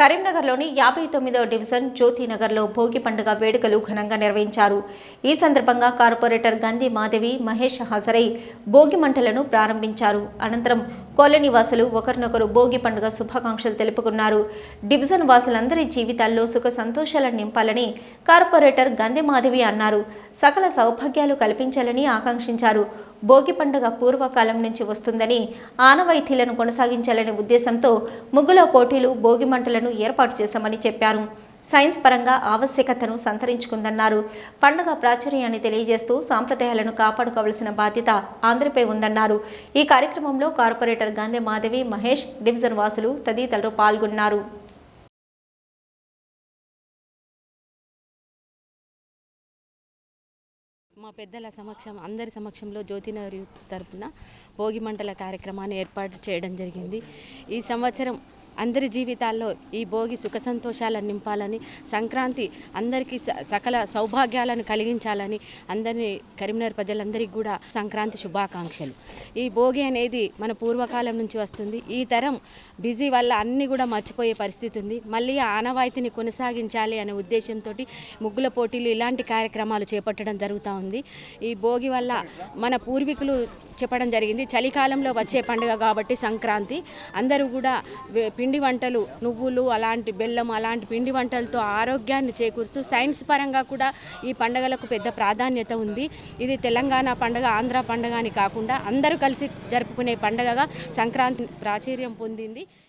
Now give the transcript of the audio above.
కరీంనగర్లోని యాభై తొమ్మిదవ డివిజన్ జ్యోతినగర్లో భోగి పండుగ వేడుకలు ఘనంగా నిర్వహించారు. ఈ సందర్భంగా కార్పొరేటర్ గంధి మాధవి మహేష్ హాజరై భోగి మంటలను ప్రారంభించారు. అనంతరం కాలనీ వాసులు ఒకరినొకరు భోగి పండుగ శుభాకాంక్షలు తెలుపుకున్నారు. డివిజన్ వాసులందరి జీవితాల్లో సుఖ సంతోషాలను నింపాలని కార్పొరేటర్ గంధి మాధవి అన్నారు. సకల సౌభాగ్యాలు కల్పించాలని ఆకాంక్షించారు. భోగి పండుగ పూర్వకాలం నుంచి వస్తుందని ఆనవాయితీలను కొనసాగించాలనే ఉద్దేశంతో ముగ్గుల పోటీలు భోగి మంటలను ఏర్పాటు చేశామని చెప్పారు. సైన్స్ పరంగా ఆవశ్యకతను సంతరించుకుందన్నారు. పండుగ ప్రాచుర్యాన్ని తెలియజేస్తూ సాంప్రదాయాలను కాపాడుకోవాల్సిన బాధ్యత ఆంధ్రపై ఉందన్నారు. ఈ కార్యక్రమంలో కార్పొరేటర్ గాంధీ మాధవి మహేష్ డివిజన్ వాసులు తదితరులు పాల్గొన్నారు. మా పెద్దల సమక్షం అందరి సమక్షంలో జ్యోతినగరి తరఫున భోగి మంటల కార్యక్రమాన్ని ఏర్పాటు చేయడం జరిగింది. ఈ సంవత్సరం అందరి జీవితాల్లో ఈ భోగి సుఖ సంతోషాలను నింపాలని సంక్రాంతి అందరికీ స- సకల సౌభాగ్యాలను కలిగించాలని అందరినీ కరీంనగర్ ప్రజలందరికీ కూడా సంక్రాంతి శుభాకాంక్షలు. ఈ భోగి అనేది మన పూర్వకాలం నుంచి వస్తుంది. ఈ తరం బిజీ వల్ల అన్నీ కూడా మర్చిపోయే పరిస్థితి ఉంది. మళ్ళీ ఆనవాయితీని కొనసాగించాలి అనే ఉద్దేశంతో ముగ్గుల పోటీలు ఇలాంటి కార్యక్రమాలు చేపట్టడం జరుగుతూ ఉంది. ఈ భోగి వల్ల మన పూర్వీకులు చెప్పడం జరిగింది చలికాలంలో వచ్చే పండుగ కాబట్టి సంక్రాంతి. అందరూ కూడా పిండి పిండి వంటలు నువ్వులు అలాంటి బెల్లం అలాంటి పిండి వంటలతో ఆరోగ్యాన్ని చేకూరుస్తూ సైన్స్ పరంగా కూడా ఈ పండుగలకు పెద్ద ప్రాధాన్యత ఉంది. ఇది తెలంగాణ పండుగ ఆంధ్ర పండుగ అని కాకుండా అందరూ కలిసి జరుపుకునే పండుగగా సంక్రాంతి ప్రాచుర్యం పొందింది.